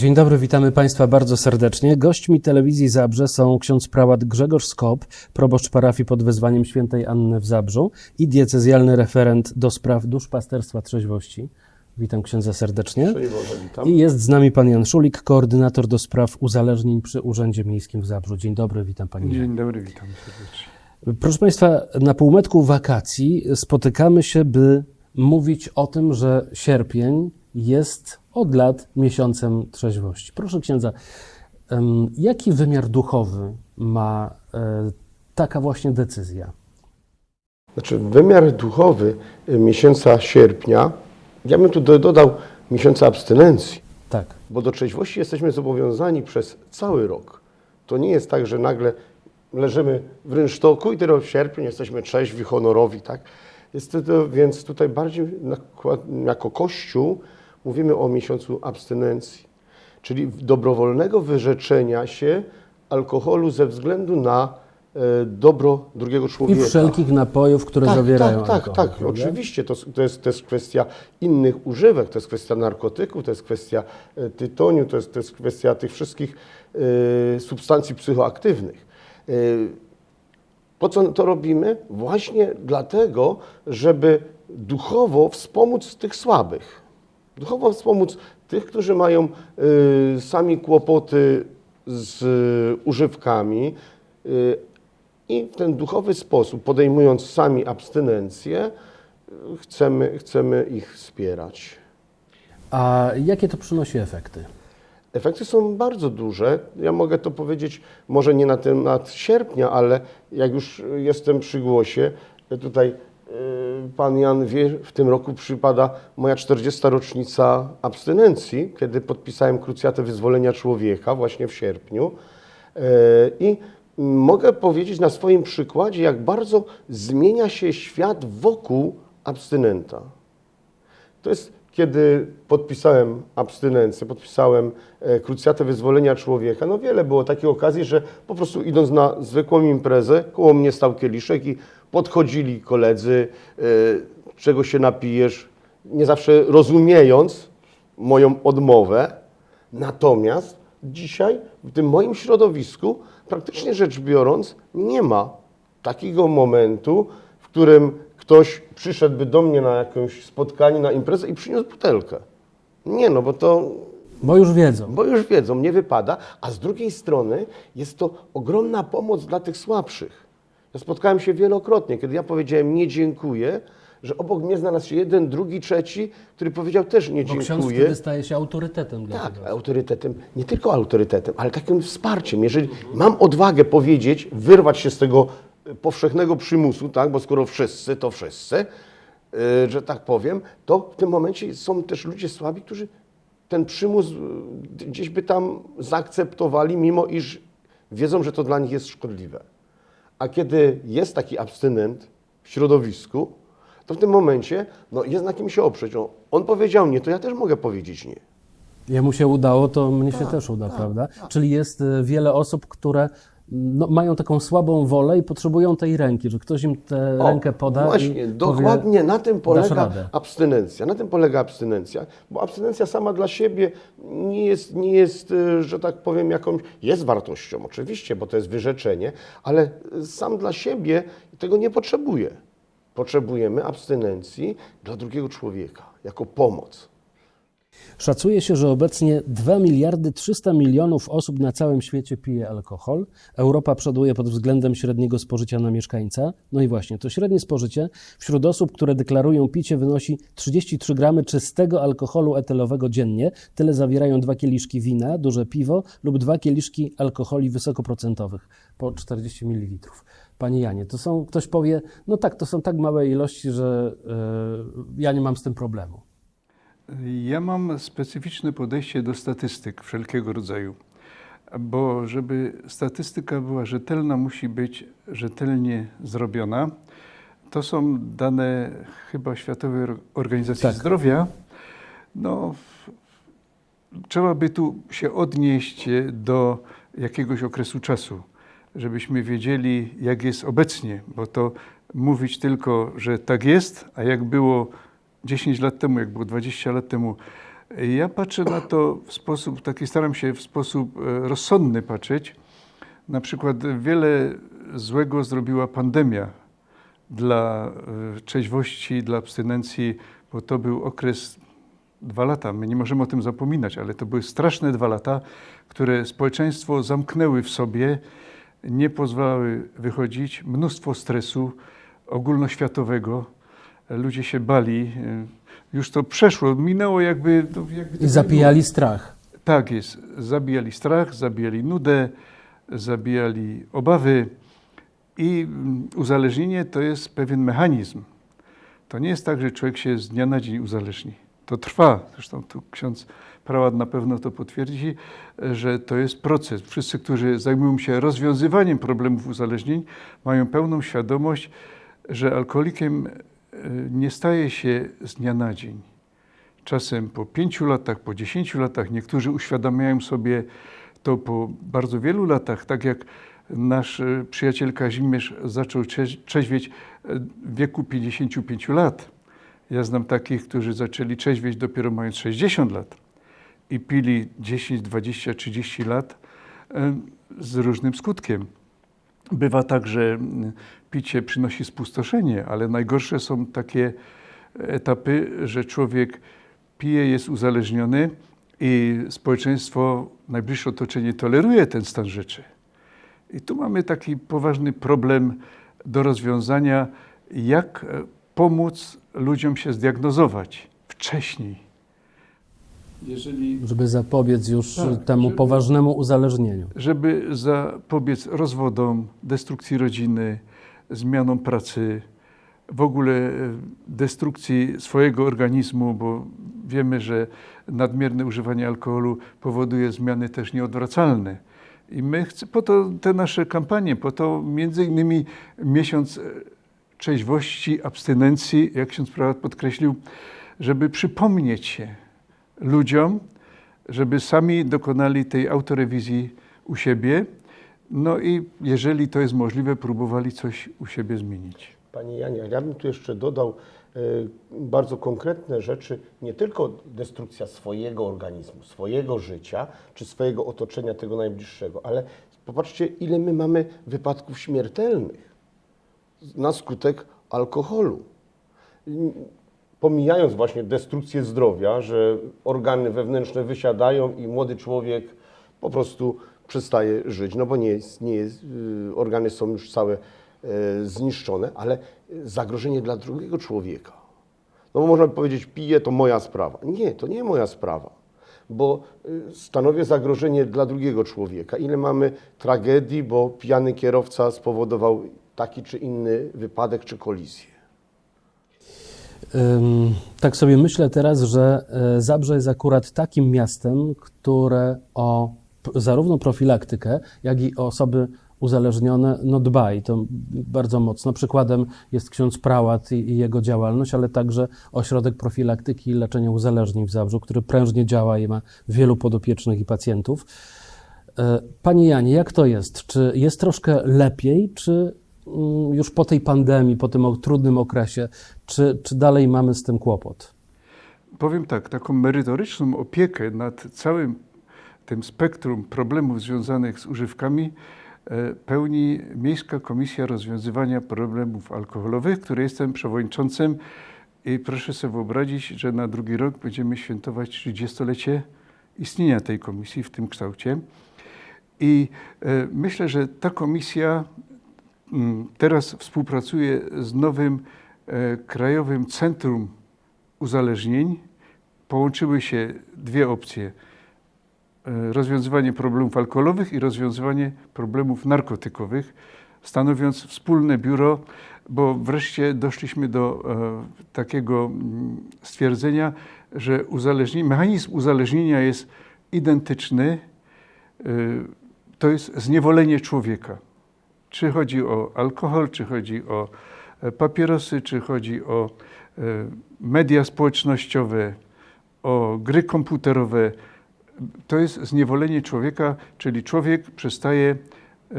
Dzień dobry, witamy Państwa bardzo serdecznie. Gośćmi telewizji Zabrze są ksiądz prałat Grzegorz Skop, proboszcz parafii pod wezwaniem świętej Anny w Zabrzu i diecezjalny referent do spraw duszpasterstwa trzeźwości. Witam księdza serdecznie. Boże, witam. I jest z nami pan Jan Szulik, koordynator do spraw uzależnień przy Urzędzie Miejskim w Zabrzu. Dzień dobry, witam panie. Dzień dobry, witam serdecznie. Proszę Państwa, na półmetku wakacji spotykamy się, by mówić o tym, że sierpień jest od lat miesiącem trzeźwości. Proszę księdza, jaki wymiar duchowy ma e, taka właśnie decyzja? Znaczy, wymiar duchowy y, miesiąca sierpnia, ja bym tu do- dodał miesiąca abstynencji, Tak. bo do trzeźwości jesteśmy zobowiązani przez cały rok. To nie jest tak, że nagle leżymy w rynsztoku i dopiero w sierpniu jesteśmy trzeźwi, honorowi, tak? Jest to- więc tutaj bardziej jako Kościół mówimy o miesiącu abstynencji, czyli dobrowolnego wyrzeczenia się alkoholu ze względu na e, dobro drugiego I człowieka. wszelkich napojów, które Tak, zawierają tak, tak, alkohol, tak, prawda? oczywiście. To, to, jest, to jest kwestia innych używek, to jest kwestia narkotyków, to jest kwestia e, tytoniu, to jest, to jest kwestia tych wszystkich e, substancji psychoaktywnych. E, po co to robimy? Właśnie dlatego, żeby duchowo wspomóc tych słabych. Duchowo wspomóc tych, którzy mają y, sami kłopoty z y, używkami y, i w ten duchowy sposób, podejmując sami abstynencję, y, chcemy, chcemy ich wspierać. A jakie to przynosi efekty? Efekty są bardzo duże. Ja mogę to powiedzieć może nie na temat sierpnia, ale jak już jestem przy głosie, tutaj y, pan Jan wie, w tym roku przypada moja 40. rocznica abstynencji, kiedy podpisałem krucjatę wyzwolenia człowieka właśnie w sierpniu. Y, I mogę powiedzieć na swoim przykładzie, jak bardzo zmienia się świat wokół abstynenta. To jest kiedy podpisałem abstynencję, podpisałem e, krucjatę wyzwolenia człowieka. No wiele było takich okazji, że po prostu idąc na zwykłą imprezę, koło mnie stał kieliszek i podchodzili koledzy, e, czego się napijesz, nie zawsze rozumiejąc moją odmowę. Natomiast dzisiaj w tym moim środowisku, praktycznie rzecz biorąc, nie ma takiego momentu, w którym ktoś przyszedłby do mnie na jakieś spotkanie, na imprezę i przyniósł butelkę. Nie, no bo to, Bo już wiedzą. bo już wiedzą, nie wypada, a z drugiej strony jest to ogromna pomoc dla tych słabszych. Ja spotkałem się wielokrotnie, kiedy ja powiedziałem nie dziękuję, że obok mnie znalazł się jeden, drugi, trzeci, który powiedział też nie Bo ksiądz dziękuję. wtedy staje się autorytetem dla Tak, tego. autorytetem, nie tylko autorytetem, ale takim wsparciem. Jeżeli mam odwagę powiedzieć, wyrwać się z tego powszechnego przymusu, tak, bo skoro wszyscy, to wszyscy, yy, że tak powiem, to w tym momencie są też ludzie słabi, którzy ten przymus yy, gdzieś by tam zaakceptowali, mimo iż wiedzą, że to dla nich jest szkodliwe. A kiedy jest taki abstynent w środowisku, to w tym momencie no, jest na kim się oprzeć. O, on powiedział nie, to ja też mogę powiedzieć nie. Jemu się udało, to mnie Tak, się też uda, prawda? Czyli jest e, wiele osób, które no, mają taką słabą wolę i potrzebują tej ręki, że ktoś im tę O, rękę poda Właśnie, dokładnie powie, na tym polega abstynencja. Na tym polega abstynencja, bo abstynencja sama dla siebie nie jest, nie jest, y, że tak powiem, jakąś, jest wartością oczywiście, bo to jest wyrzeczenie, ale sam dla siebie tego nie potrzebuje. Potrzebujemy abstynencji dla drugiego człowieka, jako pomoc. Szacuje się, że obecnie 2 miliardy 300 milionów osób na całym świecie pije alkohol. Europa przoduje pod względem średniego spożycia na mieszkańca. No i właśnie, to średnie spożycie wśród osób, które deklarują picie, wynosi 33 gramy czystego alkoholu etylowego dziennie. Tyle zawierają dwa kieliszki wina, duże piwo lub dwa kieliszki alkoholi wysokoprocentowych po 40 ml. Panie Janie, to są, ktoś powie, no tak, to są tak małe ilości, że yy, ja nie mam z tym problemu. Ja mam specyficzne podejście do statystyk wszelkiego rodzaju, bo żeby statystyka była rzetelna, musi być rzetelnie zrobiona. To są dane chyba Światowej Organizacji Tak. Zdrowia. No, trzeba by tu się odnieść do jakiegoś okresu czasu, żebyśmy wiedzieli, jak jest obecnie, bo to mówić tylko, że tak jest, a jak było 10 lat temu, jak było 20 lat temu, Ja patrzę na to w sposób taki, staram się w sposób e, rozsądny patrzeć. Na przykład wiele złego zrobiła pandemia dla e, trzeźwości, dla abstynencji, bo to był okres dwa lata. My nie możemy o tym zapominać, ale to były straszne dwa lata, które społeczeństwo zamknęły w sobie, nie pozwalały wychodzić, mnóstwo stresu ogólnoświatowego. Ludzie się bali. e, Już to przeszło, minęło jakby. to jakby I nie zapijali strach. tak jest. Zabijali strach, zabijali nudę, zabijali obawy i mm, uzależnienie to jest pewien mechanizm. To nie jest tak, że człowiek się z dnia na dzień uzależni. To trwa. Zresztą tu ksiądz prałat na pewno to potwierdzi, że to jest proces. Wszyscy, którzy zajmują się rozwiązywaniem problemów uzależnień, mają pełną świadomość, że alkoholikiem nie staje się z dnia na dzień czasem po pięciu latach, po dziesięciu latach. Niektórzy uświadamiają sobie to po bardzo wielu latach, tak jak nasz e, przyjaciel Kazimierz zaczął trze- trzeźwieć e, w wieku 55 lat. Ja znam takich, którzy zaczęli trzeźwieć dopiero mając 60 lat i pili 10, 20, 30 lat z różnym skutkiem. Bywa tak, że mm, picie przynosi spustoszenie, ale najgorsze są takie etapy, że człowiek pije, jest uzależniony i społeczeństwo, najbliższe otoczenie toleruje ten stan rzeczy. I tu mamy taki poważny problem do rozwiązania, jak e, pomóc ludziom się zdiagnozować wcześniej. Jeżeli Żeby zapobiec już Tak, temu żeby- poważnemu uzależnieniu. żeby zapobiec rozwodom, destrukcji rodziny, zmianom pracy, w ogóle e, destrukcji swojego organizmu, bo wiemy, że nadmierne używanie alkoholu powoduje zmiany też nieodwracalne. I my chcemy, po to te nasze kampanie, po to między innymi miesiąc e, trzeźwości, abstynencji, jak ksiądz prałat podkreślił, żeby przypomnieć się ludziom, żeby sami dokonali tej autorewizji u siebie, no i jeżeli to jest możliwe, próbowali coś u siebie zmienić. Panie Janie, ja bym tu jeszcze dodał e, bardzo konkretne rzeczy, nie tylko destrukcja swojego organizmu, swojego życia, czy swojego otoczenia, tego najbliższego, ale popatrzcie, ile my mamy wypadków śmiertelnych na skutek alkoholu. Pomijając właśnie destrukcję zdrowia, że organy wewnętrzne wysiadają i młody człowiek po prostu przestaje żyć, no bo nie jest, nie jest, y, organy są już całe e, zniszczone, ale zagrożenie dla drugiego człowieka. No bo można by powiedzieć, piję, to moja sprawa. Nie, to nie moja sprawa, bo y, stanowię zagrożenie dla drugiego człowieka. Ile mamy tragedii, bo pijany kierowca spowodował taki czy inny wypadek czy kolizję. Tak sobie myślę teraz, że e, Zabrze jest akurat takim miastem, które o zarówno profilaktykę, jak i o osoby uzależnione no dba i to bardzo mocno. Przykładem jest ksiądz Prałat i, i jego działalność, ale także ośrodek profilaktyki i leczenia uzależnień w Zabrzu, który prężnie działa i ma wielu podopiecznych i pacjentów. E, Panie Janie, jak to jest? Czy jest troszkę lepiej, czy już po tej pandemii, po tym trudnym okresie, czy, czy dalej mamy z tym kłopot? Powiem tak, taką merytoryczną opiekę nad całym tym spektrum problemów związanych z używkami e, pełni Miejska Komisja Rozwiązywania Problemów Alkoholowych, której jestem przewodniczącym i proszę sobie wyobrazić, że na drugi rok będziemy świętować 30-lecie istnienia tej komisji w tym kształcie. I e, myślę, że ta komisja mm, teraz współpracuje z nowym e, Krajowym Centrum Uzależnień. Połączyły się dwie opcje. E, Rozwiązywanie problemów alkoholowych i rozwiązywanie problemów narkotykowych, stanowiąc wspólne biuro, bo wreszcie doszliśmy do e, takiego mm, stwierdzenia, że uzależnienie, mechanizm uzależnienia jest identyczny. To jest zniewolenie człowieka. Czy chodzi o alkohol, czy chodzi o e, papierosy, czy chodzi o e, media społecznościowe, o gry komputerowe. To jest zniewolenie człowieka, czyli człowiek przestaje e,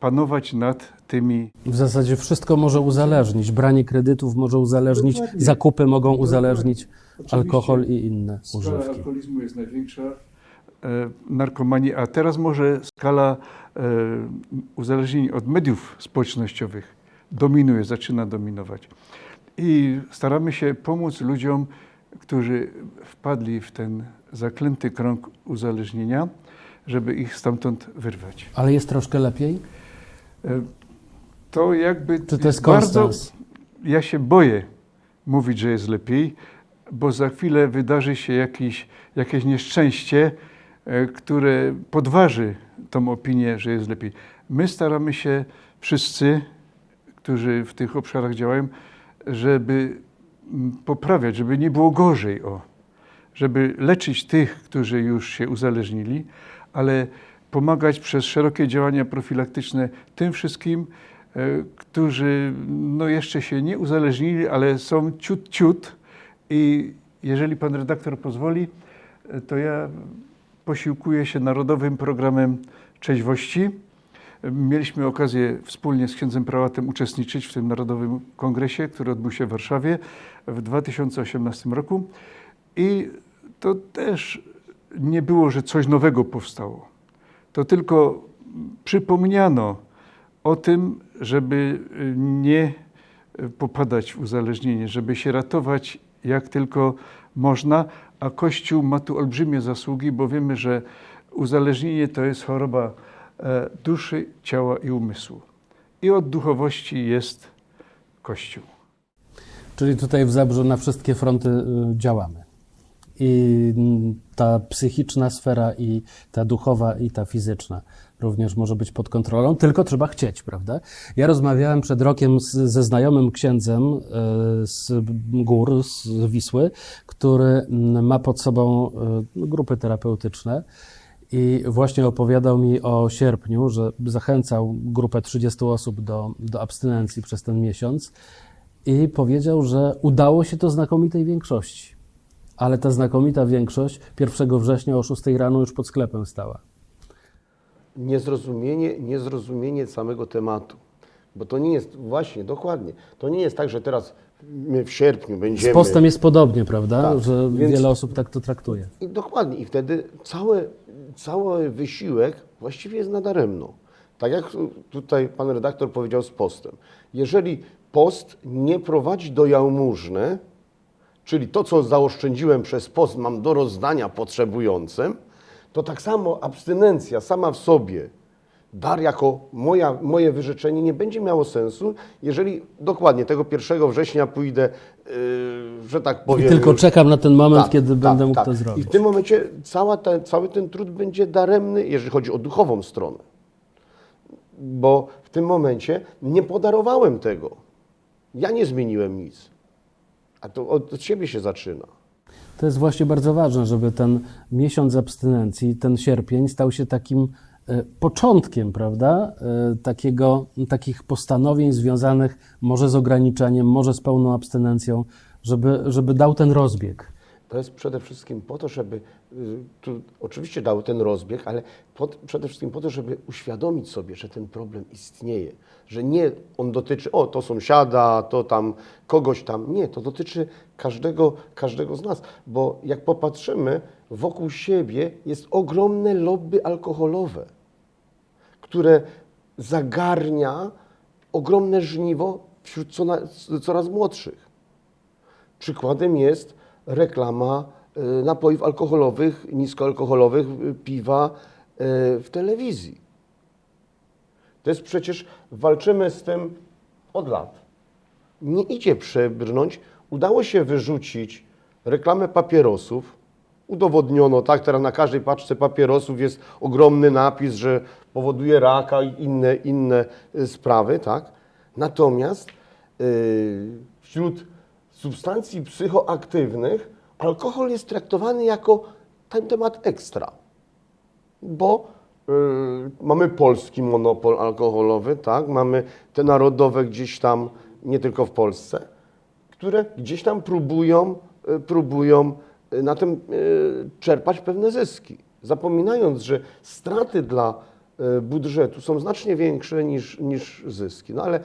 panować nad tymi W zasadzie wszystko może uzależnić. Branie kredytów może uzależnić, Dokładnie. zakupy mogą uzależnić, Oczywiście alkohol i inne Skala używki. alkoholizmu jest największa, narkomanii, a teraz może skala e, uzależnień od mediów społecznościowych dominuje, zaczyna dominować. I staramy się pomóc ludziom, którzy wpadli w ten zaklęty krąg uzależnienia, żeby ich stamtąd wyrwać. Ale jest troszkę lepiej? E, To jakby Czy to jest bardzo, ja się boję mówić, że jest lepiej, bo za chwilę wydarzy się jakiś, jakieś nieszczęście, które podważy tą opinię, że jest lepiej. My staramy się wszyscy, którzy w tych obszarach działają, żeby mm, poprawiać, żeby nie było gorzej, o, żeby leczyć tych, którzy już się uzależnili, ale pomagać przez szerokie działania profilaktyczne tym wszystkim, e, którzy no jeszcze się nie uzależnili, ale są ciut, ciut. I jeżeli pan redaktor pozwoli, e, to ja posiłkuję się Narodowym Programem Trzeźwości. Mieliśmy okazję wspólnie z księdzem prałatem uczestniczyć w tym Narodowym Kongresie, który odbył się w Warszawie w 2018 roku. I to też nie było, że coś nowego powstało. To tylko przypomniano o tym, żeby nie popadać w uzależnienie, żeby się ratować jak tylko można, a Kościół ma tu olbrzymie zasługi, bo wiemy, że uzależnienie to jest choroba e, duszy, ciała i umysłu. I od duchowości jest Kościół. Czyli tutaj w Zabrzu na wszystkie fronty y, działamy. I ta psychiczna sfera, i ta duchowa, i ta fizyczna również może być pod kontrolą, tylko trzeba chcieć, prawda? Ja rozmawiałem przed rokiem z, ze znajomym księdzem y, z gór, z Wisły, który mm, ma pod sobą y, grupy terapeutyczne. I właśnie opowiadał mi o sierpniu, że zachęcał grupę 30 osób do, do abstynencji przez ten miesiąc i powiedział, że udało się to znakomitej większości. Ale ta znakomita większość 1 września o 6 rano już pod sklepem stała. Niezrozumienie, niezrozumienie samego tematu. Bo to nie jest, właśnie, dokładnie, to nie jest tak, że teraz my w sierpniu Z będziemy... postem jest podobnie, prawda? Tak, że więc- wiele osób tak to traktuje. I dokładnie, i wtedy cały, cały wysiłek właściwie jest nadaremno. Tak jak tutaj pan redaktor powiedział z postem. Jeżeli post nie prowadzi do jałmużny, czyli to, co zaoszczędziłem przez post, mam do rozdania potrzebującym, to tak samo abstynencja sama w sobie, dar jako moja, moje wyrzeczenie nie będzie miało sensu, jeżeli dokładnie tego 1 września pójdę, yy, że tak I powiem... tylko czekam na ten moment, kiedy tak, będę mógł tak. to I zrobić. w tym momencie cała ta, cały ten trud będzie daremny, jeżeli chodzi o duchową stronę. Bo w tym momencie nie podarowałem tego. Ja nie zmieniłem nic. A to od siebie się zaczyna. To jest właśnie bardzo ważne, żeby ten miesiąc abstynencji, ten sierpień stał się takim e, początkiem, prawda? E, Takiego, takich postanowień związanych może z ograniczeniem, może z pełną abstynencją, żeby, żeby dał ten rozbieg. To jest przede wszystkim po to, żeby, y, tu oczywiście dał ten rozbieg, ale po, przede wszystkim po to, żeby uświadomić sobie, że ten problem istnieje. Że nie on dotyczy, o to sąsiada, to tam kogoś tam. Nie, to dotyczy każdego, każdego z nas. Bo jak popatrzymy, wokół siebie jest ogromne lobby alkoholowe, które zagarnia ogromne żniwo wśród co na, coraz młodszych. Przykładem jest reklama y, napojów alkoholowych, niskoalkoholowych, y, piwa y, w telewizji. To jest przecież, walczymy z tym od lat. Nie idzie przebrnąć. Udało się wyrzucić reklamę papierosów. Udowodniono, tak, teraz na każdej paczce papierosów jest ogromny napis, że powoduje raka i inne, inne y, sprawy, tak. Natomiast y, wśród substancji psychoaktywnych alkohol jest traktowany jako ten temat ekstra bo mamy polski monopol alkoholowy, tak? mamy te narodowe gdzieś tam, nie tylko w Polsce, które gdzieś tam próbują, y, próbują y, na tym y, czerpać pewne zyski, zapominając, że straty dla budżetu są znacznie większe niż, niż zyski. No ale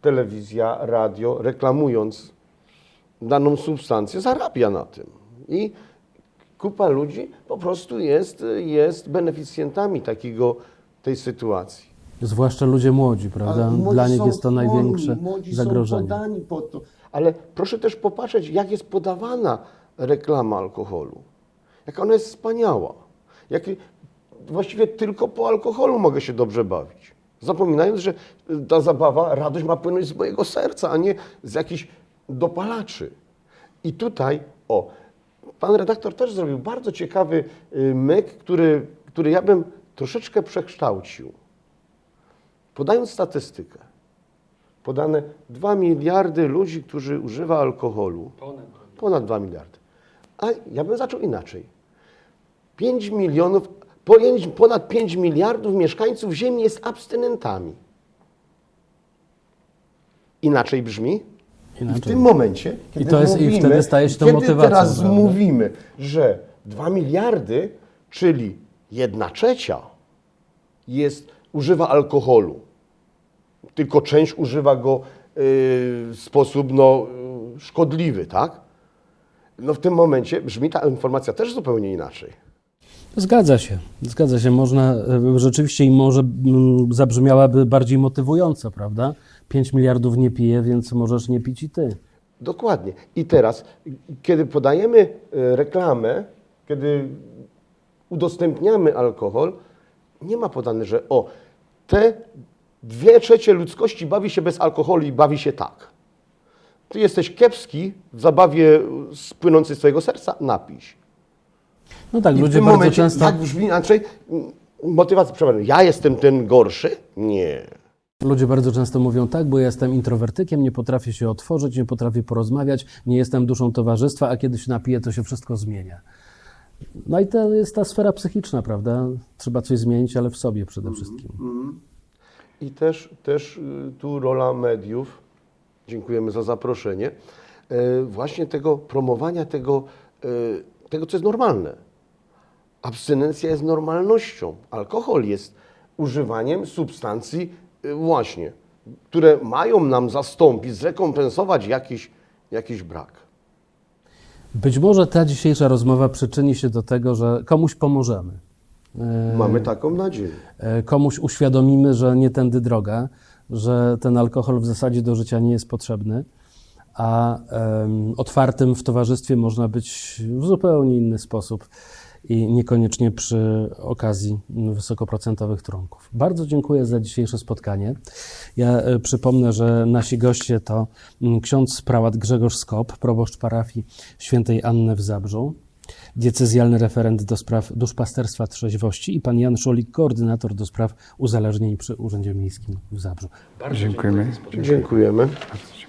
telewizja, radio, reklamując daną substancję, zarabia na tym. I kupa ludzi po prostu jest, jest beneficjentami takiego, tej sytuacji. Zwłaszcza ludzie młodzi, prawda? Młodzi Dla nich jest to największe młodzi zagrożenie. Są to. Ale proszę też popatrzeć, jak jest podawana reklama alkoholu. Jak ona jest wspaniała. Jak właściwie tylko po alkoholu mogę się dobrze bawić. Zapominając, że ta zabawa, radość ma płynąć z mojego serca, a nie z jakichś dopalaczy. I tutaj, o, pan redaktor też zrobił bardzo ciekawy y, myk, który, który ja bym troszeczkę przekształcił. Podając statystykę, podane 2 miliardy ludzi, którzy używa alkoholu. Ponad 2 miliardy. A ja bym zaczął inaczej. 5 milionów, ponad 5 miliardów mieszkańców Ziemi jest abstynentami. Inaczej brzmi? I w Inaczej. tym momencie, kiedy to jest- i mówimy, wtedy staje się to kiedy motywacją, teraz prawda? mówimy, że 2 miliardy, czyli 1 trzecia jest, używa alkoholu, tylko część używa go y, w sposób no, y, szkodliwy, tak? No w tym momencie brzmi ta informacja też zupełnie inaczej. Zgadza się, zgadza się. Można, e, rzeczywiście i może mm, zabrzmiałaby bardziej motywująco, prawda? 5 miliardów nie pije, więc możesz nie pić i ty. Dokładnie. I teraz, kiedy podajemy y, reklamę, kiedy udostępniamy alkohol, nie ma podane, że o, te dwie trzecie ludzkości bawi się bez alkoholu i bawi się tak. Ty jesteś kiepski w zabawie z- płynącej z twojego serca, napij się. No tak, I w ludzie tym bardzo momencie, często... jak brzmi inaczej, motywacja przeważna. Ja jestem ten gorszy? Nie. Ludzie bardzo często mówią tak, bo ja jestem introwertykiem, nie potrafię się otworzyć, nie potrafię porozmawiać, nie jestem duszą towarzystwa, a kiedy się napiję, to się wszystko zmienia. No i to jest ta sfera psychiczna, prawda? Trzeba coś zmienić, ale w sobie przede wszystkim. I też, też y, tu rola mediów, dziękujemy za zaproszenie, y, właśnie tego promowania tego, y, tego, co jest normalne. Abstynencja jest normalnością. Alkohol jest używaniem substancji właśnie, które mają nam zastąpić, zrekompensować jakiś, jakiś brak. Być może ta dzisiejsza rozmowa przyczyni się do tego, że komuś pomożemy. E, Mamy taką nadzieję. e, Komuś uświadomimy, że nie tędy droga, że ten alkohol w zasadzie do życia nie jest potrzebny, a otwartym w towarzystwie można być w zupełnie inny sposób i niekoniecznie przy okazji wysokoprocentowych trunków. Bardzo dziękuję za dzisiejsze spotkanie. Ja e, przypomnę, że nasi goście to mm, ksiądz prałat Grzegorz Skop, proboszcz parafii świętej Anny w Zabrzu, diecezjalny referent do spraw duszpasterstwa trzeźwości i pan Jan Szolik, koordynator do spraw uzależnień przy Urzędzie Miejskim w Zabrzu. Dziękujemy. Dziękujemy. Bardzo